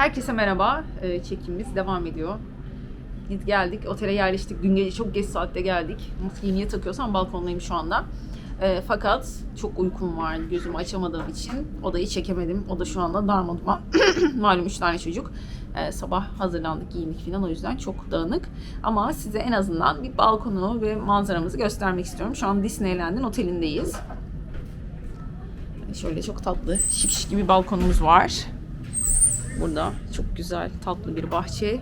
Herkese merhaba. Ee, Çekimimiz devam ediyor. Biz geldik, otele yerleştik. Dün gece çok geç saatte geldik. Maskeyi niye takıyorsam balkondayım şu anda. Ee, fakat çok uykum vardı. Gözümü açamadığım için odayı çekemedim. O da şu anda darmaduman. Malum üç tane çocuk. Ee, sabah hazırlandık, giyindik falan. O yüzden çok dağınık. Ama size en azından bir balkonu ve manzaramızı göstermek istiyorum. Şu an Disneyland'in otelindeyiz. Şöyle çok tatlı, şık şık bir balkonumuz var. Burada çok güzel, tatlı bir bahçe.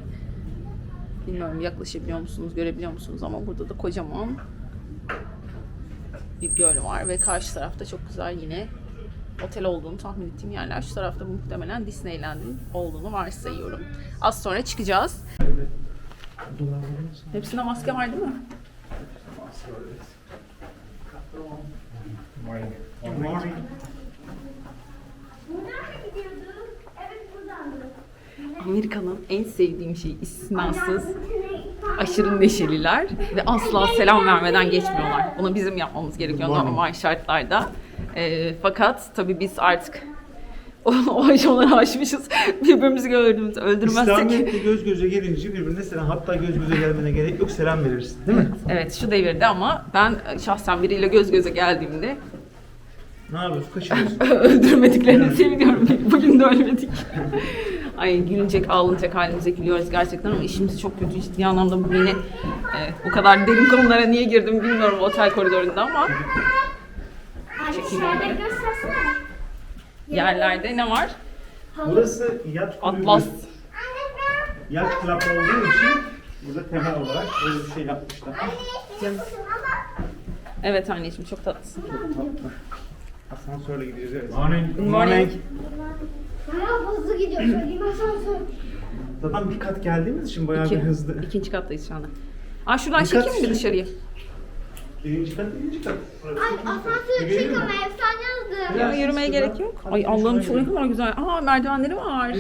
Bilmiyorum yaklaşabiliyor musunuz, görebiliyor musunuz ama burada da kocaman bir göl var ve karşı tarafta çok güzel yine otel olduğunu tahmin ettiğim yerler. Şu tarafta muhtemelen Disneyland'in olduğunu varsayıyorum. Az sonra çıkacağız. Hepsinde maske var değil mi? Amerika'nın en sevdiğim şey istisnasız aşırı neşeliler ve asla selam vermeden geçmiyorlar. Bunu bizim yapmamız gerekiyor normal şartlarda. Ee, fakat tabii biz artık o, o aşamaları aşmışız. Birbirimizi gördüğümüzde öldürmezsek. İslamiyet'le göz göze gelince birbirine selam hatta göz göze gelmene gerek yok selam verirsin değil mi? Evet şu devirde ama ben şahsen biriyle göz göze geldiğimde Ne yapıyorsun? Kaçırıyorsun. öldürmediklerini seviniyorum. Bugün de ölmedik. Ay gülünecek, ağlanacak halimize gülüyoruz gerçekten ama işimiz çok kötü. Ciddi anlamda bu beni e, bu kadar derin konulara niye girdim bilmiyorum otel koridorunda ama göstersene. yerlerde ne var? Burası yat kulübü. Atlas. Yat club olduğu için burada temel olarak böyle bir şey yapmışlar. Evet anneciğim çok tatlısın. Asansörle gidiyoruz evet. Morning. Morning. Bayağı hızlı gidiyor söyleyeyim asansör. Zaten bir kat geldiğimiz için bayağı İki. bir hızlı. İkinci kattayız şu anda. Aa şuradan Dikkat çekeyim mi şimdi. dışarıya? Birinci kat, birinci kat. Burası. Ay asansör Geliyor çık mu? ama efsane yazdı. Ya, yürümeye gerek yok. Ay Allah'ım çok ne kadar güzel. Aa merdivenleri var.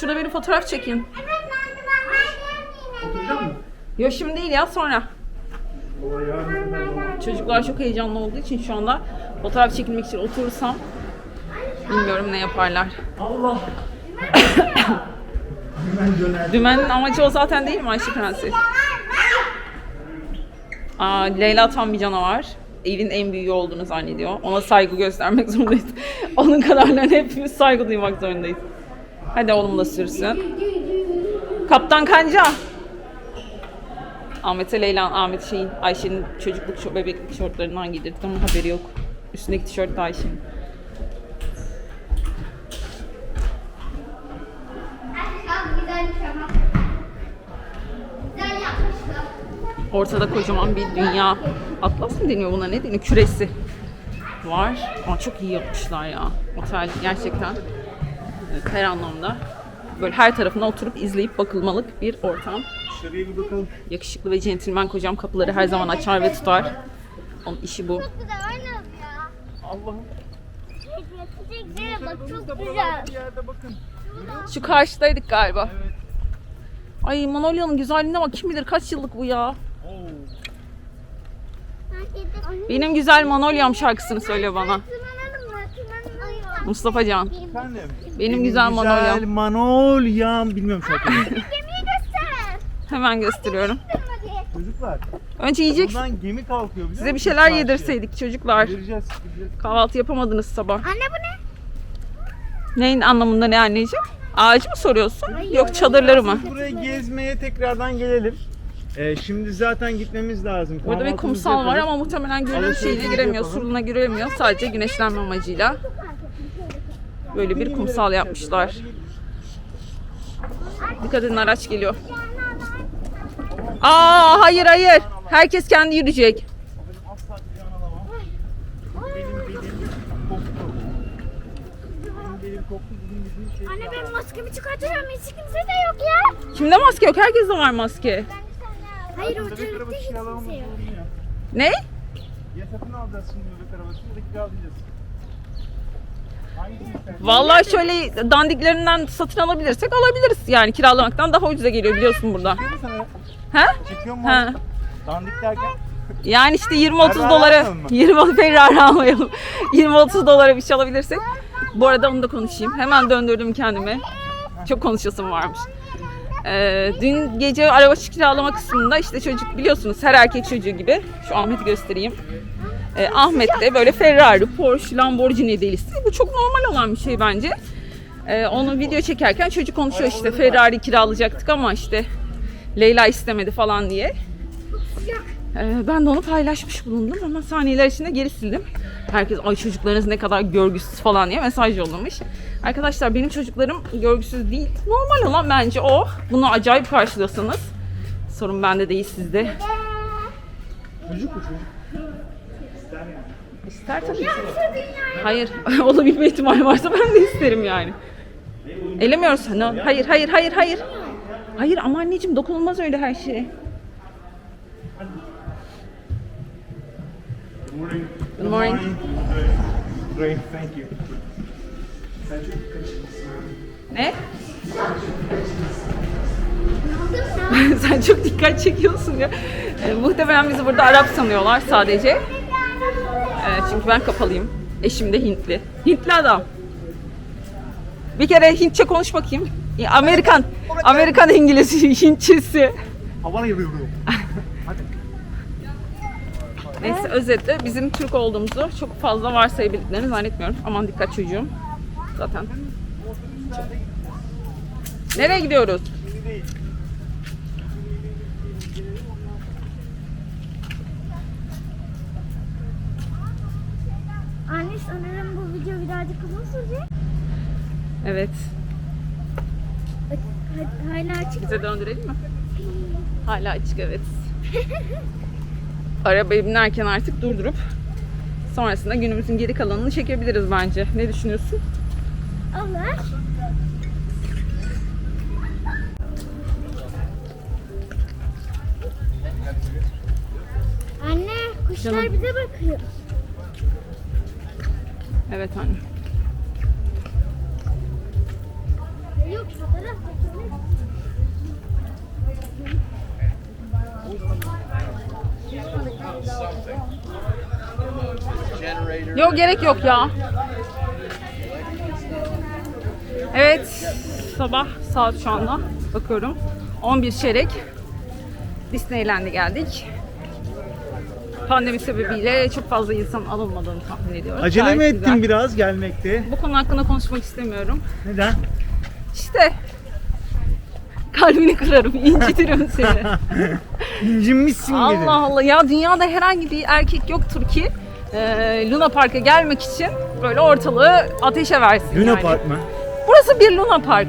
Şurada bir fotoğraf çekin. Evet merdivenler Oturacak mısın? Yok şimdi değil ya sonra. Ya. Çocuklar çok heyecanlı olduğu için şu anda fotoğraf çekilmek için oturursam bilmiyorum ne yaparlar. Allah. Hemen döner. Dümenin amacı o zaten değil mi Ayşe Prenses? Aa, Leyla tam bir canavar. Evin en büyüğü olduğunu zannediyor. Ona saygı göstermek zorundayız. Onun kadarlarına hepimiz saygı duymak zorundayız. Hadi oğlum da sürsün. Kaptan Kanca. Ahmet'e Leyla, Ahmet şeyin, Ayşe'nin çocukluk, bebeklik şortlarından giydirdik ama haberi yok. Üstündeki tişört de Ayşe'nin. Abi güzelmiş ama. Güzel yapmışlar. Ortada kocaman bir dünya. Atlas mı deniyor buna? Ne deniyor? Küresi var. Ama çok iyi yapmışlar ya. Otel gerçekten her anlamda böyle her tarafına oturup izleyip bakılmalık bir ortam. Dışarıya bir bakalım. Yakışıklı ve centilmen kocam kapıları her zaman açar ve tutar. Onun işi bu. Çok güzel oynayalım ya. Allah'ım. Çiçeklere bak çok güzel. Bir yerde bakın. Şu karşıdaydık galiba. Ay Manolya'nın güzelliğine bak. Kim bilir kaç yıllık bu ya. Benim güzel Manolya'm şarkısını söylüyor bana. Mustafa Can. Efendim. Benim güzel Manolya'm. Güzel Manolya'm. Bilmiyorum şarkıyı. Gemiyi göster. Hemen gösteriyorum. Hadi. Çocuklar. Önce yiyeceksin. Buradan gemi kalkıyor biliyor Size bir musun? şeyler Karşıya. yedirseydik çocuklar. Gireceğiz. gireceğiz. Kahvaltı yapamadınız sabah. Anne bu ne? Neyin anlamında ne anneciğim? Ağacı mı soruyorsun? Yok çadırları mı? Buraya gezmeye tekrardan gelelim. Ee, şimdi zaten gitmemiz lazım. Burada bir kumsal var ama muhtemelen gölün şeyine giremiyor, suruna giremiyor. Sadece güneşlenme amacıyla böyle bir kumsal yapmışlar. Dikkat edin araç geliyor. Aa hayır hayır. Herkes kendi yürüyecek. Benim. Benim şey Anne ben maskemi çıkartıyorum. Hiç kimse de yok ya. Kimde maske yok? Herkeste var maske. Hayır otelde arabası hiç kimse yok. olmuyor. Ne? Ya satın alacağız şimdi bebek arabasını ya da. Hangisini istersin? Vallahi şöyle dandiklerinden satın alabilirsek alabiliriz. Yani kiralamaktan daha ucuza geliyor biliyorsun burada. He? Çekiyor mu? He. Dandik derken? Yani işte 20-30 Ferrari dolara almayalım mı? 20 Ferrari almayalım. 20-30 dolara bir şey alabilirsek. Bu arada onu da konuşayım. Hemen döndürdüm kendimi. Çok konuşasım varmış. Ee, dün gece araba kiralama kısmında işte çocuk biliyorsunuz her erkek çocuğu gibi. Şu Ahmet'i göstereyim. Ee, Ahmet de böyle Ferrari, Porsche, Lamborghini delisi. Bu çok normal olan bir şey bence. Ee, onu video çekerken çocuk konuşuyor işte Ferrari kiralayacaktık ama işte Leyla istemedi falan diye. Ee, ben de onu paylaşmış bulundum ama saniyeler içinde geri sildim. Herkes ay çocuklarınız ne kadar görgüsüz falan diye mesaj yollamış. Arkadaşlar benim çocuklarım görgüsüz değil. Normal olan bence o. Bunu acayip karşılıyorsanız. Sorun bende değil sizde. Çocuk mu çocuk? İster tabii ki. Hayır. Olabilme ihtimali varsa ben de isterim yani. Elemiyoruz. No. Hayır, hayır, hayır, hayır. Hayır ama anneciğim dokunulmaz öyle her şeye. Good morning. Great, thank you. Ne? Sen çok dikkat çekiyorsun ya. Ee, muhtemelen bizi burada Arap sanıyorlar sadece. Ee, çünkü ben kapalıyım. Eşim de Hintli. Hintli adam. Bir kere Hintçe konuş bakayım. Amerikan. Amerikan İngilizce, Hintçesi. Havana yürüyorum. Neyse özetle bizim Türk olduğumuzu çok fazla varsayabildiklerini zannetmiyorum. Aman dikkat çocuğum. Zaten. Nereye gidiyoruz? Anne sanırım bu video birazcık uzun sürecek. Evet. Hala açık. Bize döndürelim mi? Hala açık evet. Arabaya binerken artık durdurup sonrasında günümüzün geri kalanını çekebiliriz bence. Ne düşünüyorsun? Allah. Anne kuşlar Canım. bize bakıyor. Evet anne. Yok fotoğraf çekilmek. Yok gerek yok ya. Evet. Sabah saat şu anda bakıyorum. 11 çeyrek. Disneyland'e geldik. Pandemi sebebiyle çok fazla insan alınmadığını tahmin ediyorum. Acele mi ettin güzel. biraz gelmekte? Bu konu hakkında konuşmak istemiyorum. Neden? İşte kalbini kırarım, incitirim seni. İncinmişsin Allah dedi. Allah ya dünyada herhangi bir erkek yoktur ki e, Luna Park'a gelmek için böyle ortalığı ateşe versin Luna yani. Park mı? Burası bir Luna Park.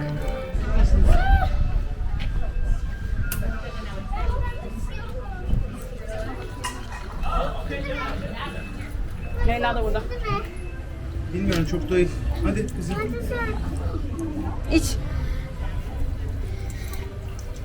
Leyla da burada. Bilmiyorum çok da. Hadi kızım. İç.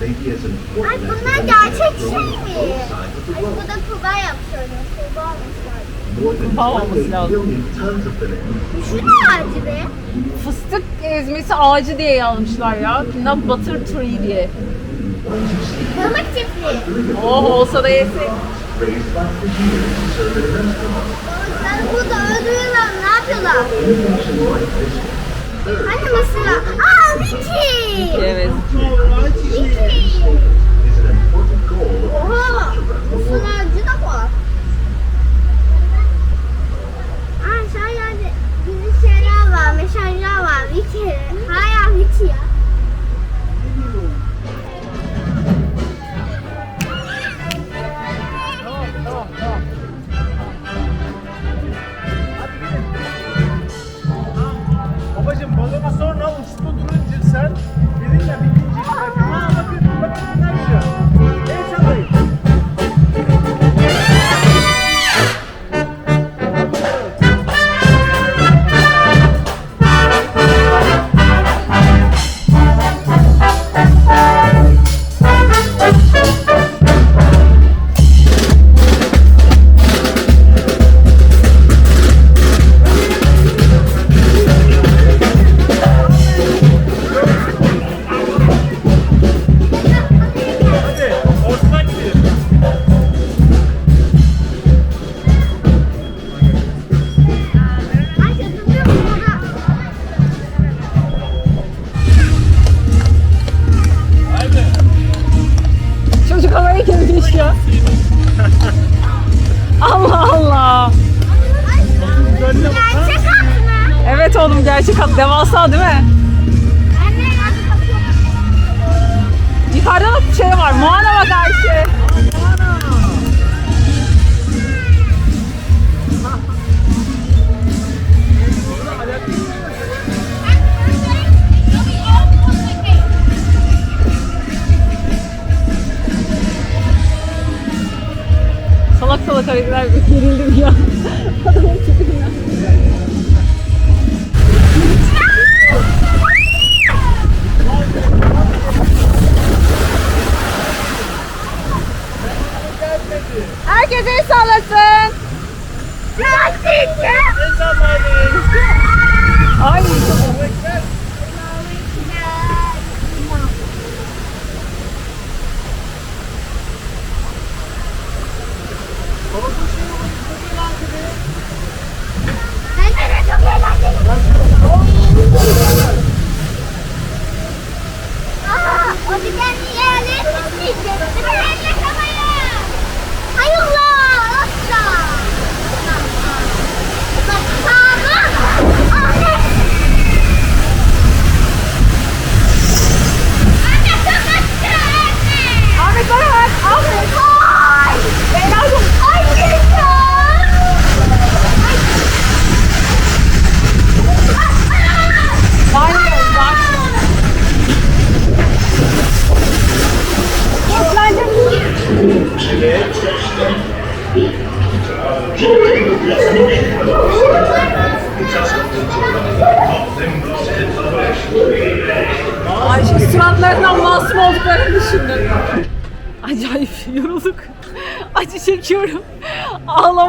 be as important Ay bunlar gerçek şey mi? Ay bu da kurbağa öyle. Kurbağa Kurbağa olması 28 lazım. Bu ne ağacı be? Fıstık ezmesi ağacı diye yazmışlar ya. Peanut butter tree diye. Balık çiftliği. Oh olsa da yesek. Balıkları burada öldürüyorlar. Ne yapıyorlar? Third, Hani mesela? Aa Vicky. Evet. Vicky.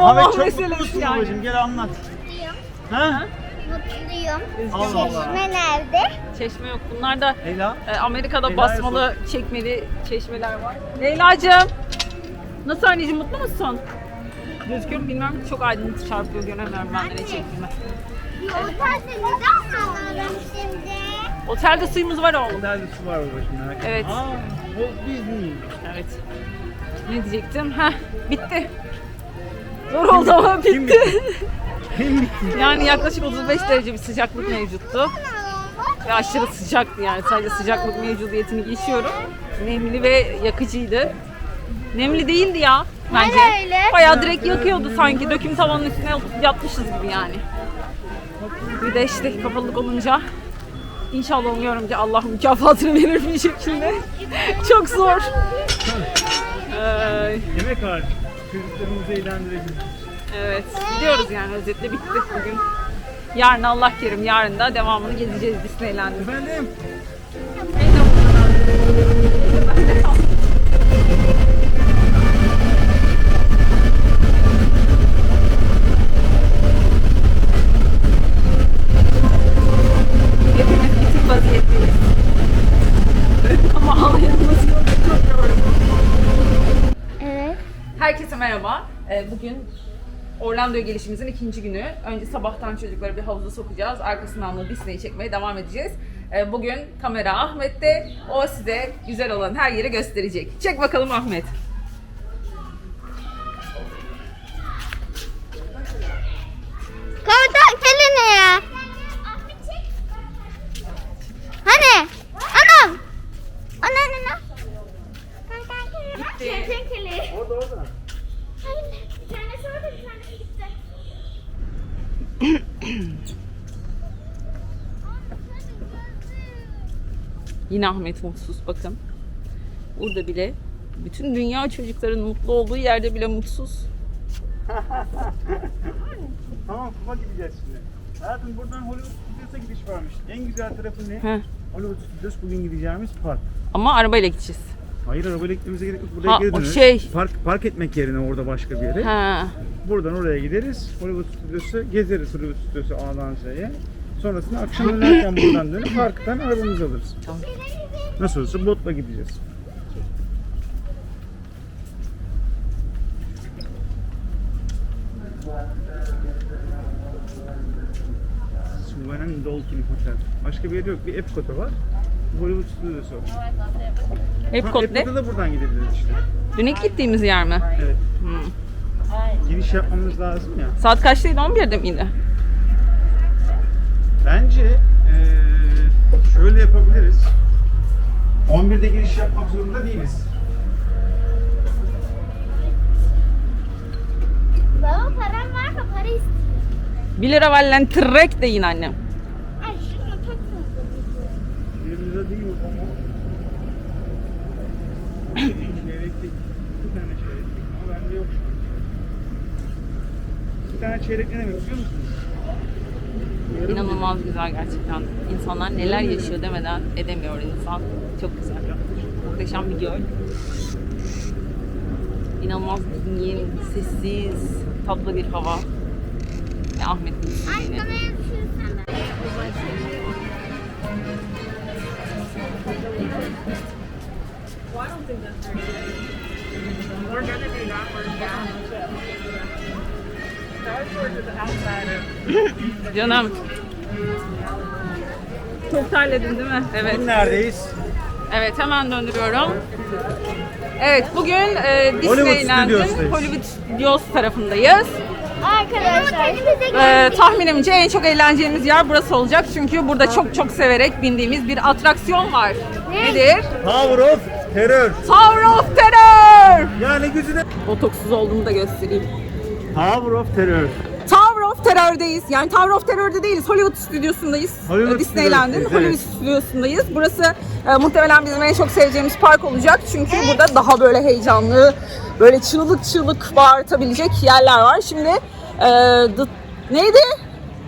Ahmet çok meselesi mutlusun yani. babacığım gel anlat. Ha? Mutluyum. Allah Allah. Çeşme nerede? Çeşme yok. Bunlar da Leyla. e, Amerika'da Leyla'ya basmalı çekmeli çeşmeler var. Leyla'cığım. Nasıl anneciğim mutlu musun? Gözüküyor bilmem. Çok aydınlık çarpıyor göremiyorum ben de ne çektiğimi. Bir otelde neden sanırım şimdi? Otelde suyumuz var oğlum. Nerede su var babacığım merak etme. Evet. Aa, o biz miyiz? Evet. Ne diyecektim? Heh, bitti. Zor oldu ama bitti. Kim bitti? yani yaklaşık 35 derece bir sıcaklık mevcuttu. Ve aşırı sıcaktı yani. Sadece sıcaklık mevcudiyetini geçiyorum. Nemli ve yakıcıydı. Nemli değildi ya bence. Öyle? Bayağı direkt yakıyordu sanki. Döküm tavanın üstüne yatmışız gibi yani. Bir de işte kapalılık olunca İnşallah umuyorum ki Allah mükafatını verir bir şekilde. Çok zor. Ee, Yemek var. Çocuklarımızı eğlendirelim. evet, gidiyoruz yani özetle bitti bugün. Yarın Allah kerim, yarın da devamını gezeceğiz Disneyland'ın. Efendim? Hepimiz bitik vaziyetteyiz. Ama ağlayanımız yok. Çok yoruldum. Evet. Herkese merhaba. Ee, Bugün Orlando'ya gelişimizin ikinci günü. Önce sabahtan çocukları bir havuza sokacağız. Arkasından da Disney'i çekmeye devam edeceğiz. Ee, Bugün kamera Ahmet'te. O size güzel olan her yeri gösterecek. Çek bakalım Ahmet. Komutan kelini ya. Hani? Anam. Ana ana ana. Kertenkele. Orada orada. Bir tanesi orada bir tanesi gitti. Yine Ahmet mutsuz bakın. Burada bile bütün dünya çocukların mutlu olduğu yerde bile mutsuz. Tamam kuma gideceğiz şimdi. Hayatım buradan Hollywood Studios'a gidiş varmış. En güzel tarafı ne? Heh. Hollywood Studios bugün gideceğimiz park. Ama arabayla gideceğiz. Hayır arabayla gitmemize gerek yok. Buraya Ha, geri döneriz. şey. Park, park etmek yerine orada başka bir yere. Ha. Buradan oraya gideriz. Hollywood Studios'u gezeriz Hollywood Studios'u A'dan Z'ye. Sonrasında akşam dönerken buradan dönüp parktan arabamızı alırız. Tamam. Nasıl olsa botla gideceğiz. Suvanen Dolphin Hotel. Başka bir yer yok. Bir Epcot'a var. Hollywood Studios'u var. Epcot ne? Epcot'a da buradan gidebiliriz işte. Dün ilk gittiğimiz yer mi? Evet. Hmm. Giriş yapmamız lazım ya. Saat kaçtaydı? 11'de miydi? Bence Ee, şöyle yapabiliriz. 11'de giriş yapmak zorunda değiliz. Baba param var mı? Para istiyorum. 1 lira vallen trek deyin annem. Ay şunu takma. 1 lira değil ama. çeyreklik. Bir tane çeyreklik ama bende yok şu an. Bir tane çeyrek ne demek biliyor musunuz? İnanılmaz güzel gerçekten. İnsanlar neler yaşıyor demeden edemiyor insan. Çok güzel. Muhteşem bir göl. İnanılmaz dingin, sessiz, tatlı bir hava. Ve Ahmet'in düşürsene. Canım. Çok terledin değil mi? Evet. Bugün neredeyiz? Evet hemen döndürüyorum. Evet bugün e, Disneyland'in Studios'tayız. Hollywood Studios tarafındayız. Arkadaşlar Ee, tahminimce en çok eğleneceğimiz yer burası olacak. Çünkü burada çok çok severek bindiğimiz bir atraksiyon var. Ne? Nedir? Power of Terror. Tower of Terror! Yani gözüne... Botoksuz olduğumu da göstereyim. Power of Terror. Tower Terror'dayız. Yani Tower of Terror'da değiliz. Hollywood stüdyosundayız. Hollywood Ee, Disneyland'in stüdyosundayız, Hollywood stüdyosundayız. Burası e, muhtemelen bizim en çok seveceğimiz park olacak. Çünkü burada daha böyle heyecanlı, böyle çığlık çığlık bağırtabilecek yerler var. Şimdi e, the, neydi?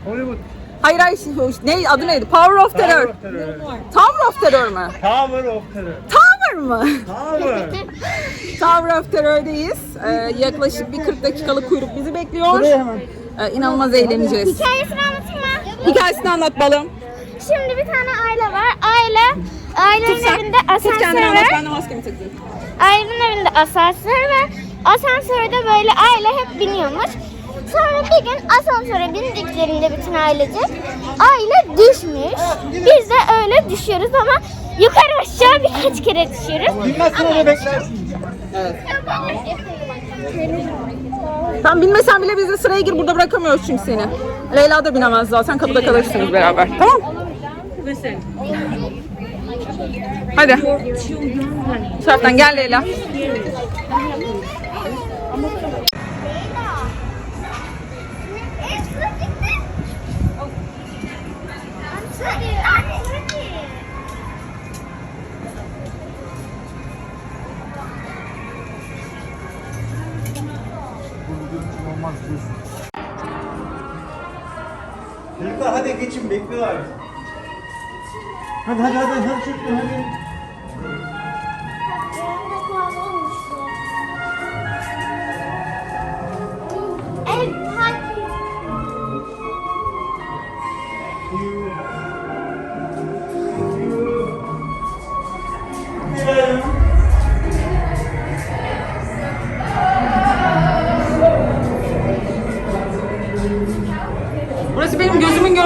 Hollywood. Hayır hayır ne adı neydi? Power of Terror. Power of Terror. Tower of Terror mı? Power of Terror. Tower mı? Power. Tower of Terror'dayız. Ee, yaklaşık bir 40 dakikalık kuyruk bizi bekliyor. Buraya hemen. Ee, inanılmaz eğleneceğiz. Hikayesini anlatayım mı? Hikayesini anlat balım. Şimdi bir tane aile var. Aile, ailenin evinde Tut kendini asansör anlat var. ben de maskemi takayım. Ailenin evinde asansör var. Asansörde böyle aile hep biniyormuş. Sonra bir gün asansöre bindiklerinde bütün ailecek aile düşmüş. Biz de öyle düşüyoruz ama yukarı aşağı birkaç kere düşüyoruz. Bilmezsen öyle beklersin. Sen bilmesen bile bizi sıraya gir burada bırakamıyoruz çünkü seni. Leyla da binemez zaten kapıda kalırsınız beraber. Tamam Hadi. Bu taraftan gel Leyla. Olmaz diyorsun. Çocuklar hadi geçin bekliyorlar. Hadi hadi hadi hadi çocuklar hadi.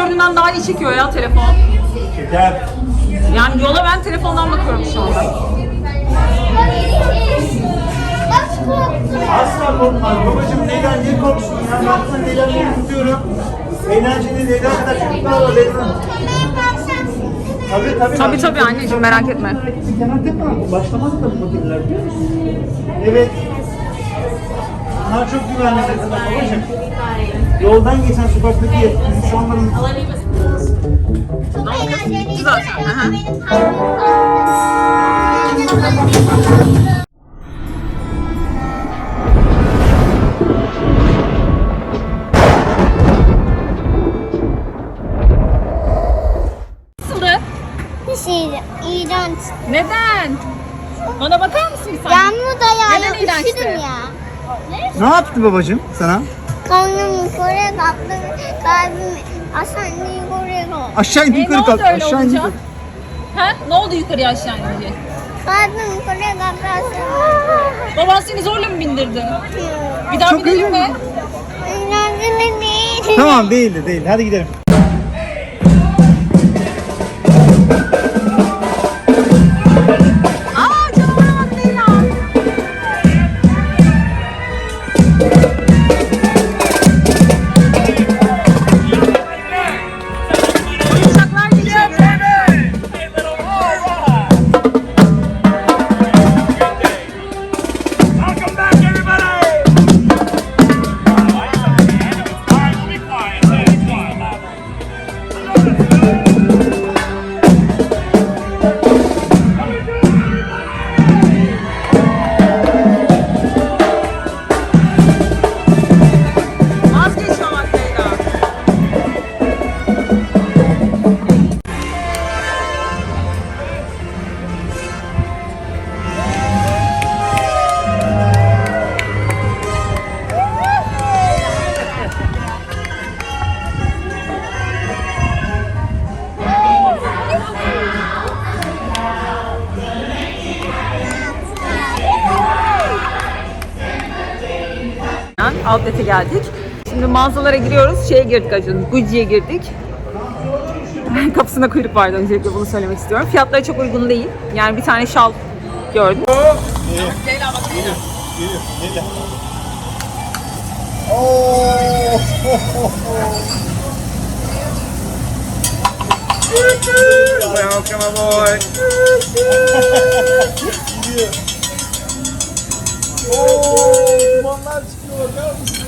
Gördüğünden daha iyi çekiyor ya telefon. Şeker. Yani yola ben telefondan bakıyorum şu anda. Asla korkmaz. Babacım neden niye korksun ya? Ben sana neden diye tutuyorum. Eğlenceli neden kadar çocuklar var Leyla. Tabii tabii. Tabii tabii anneciğim merak etme. Kenar tekrar başlamaz da bu modeller biliyor musun? Evet. Bunlar çok güvenli dediler babacım. Yoldan geçen sokaktaki insanların Çok eğlenceli. Zaten. Benim iğrenç. Neden? Bana bakar mısın sen? Yağmur da Neden yağıyor. iğrençti? Üşüdüm ya. Ne yaptı babacım sana? Karnım yukarı kalktı. Kalbim aşağı yukarı kalktı. Aşağı indi E, ne yukarı oldu kalk. öyle Aşağı indi olunca? yukarı. Ha? Ne oldu yukarıya aşağı inince? Kalbim yukarı kalktı aşağı. Baban seni zorla mı bindirdi? Bir daha Çok binelim mi? Eğlenceli değil. Tamam değildi değil. Hadi gidelim. Outlet'e geldik. Şimdi mağazalara giriyoruz. Şeye girdik Acun. Gucci'ye girdik. Kapısında kuyruk vardı öncelikle bunu söylemek istiyorum. Fiyatları çok uygun değil. Yani bir tane şal gördüm. Welcome aboard. Oo, dumanlar çıkıyor bakar mısınız? Bakar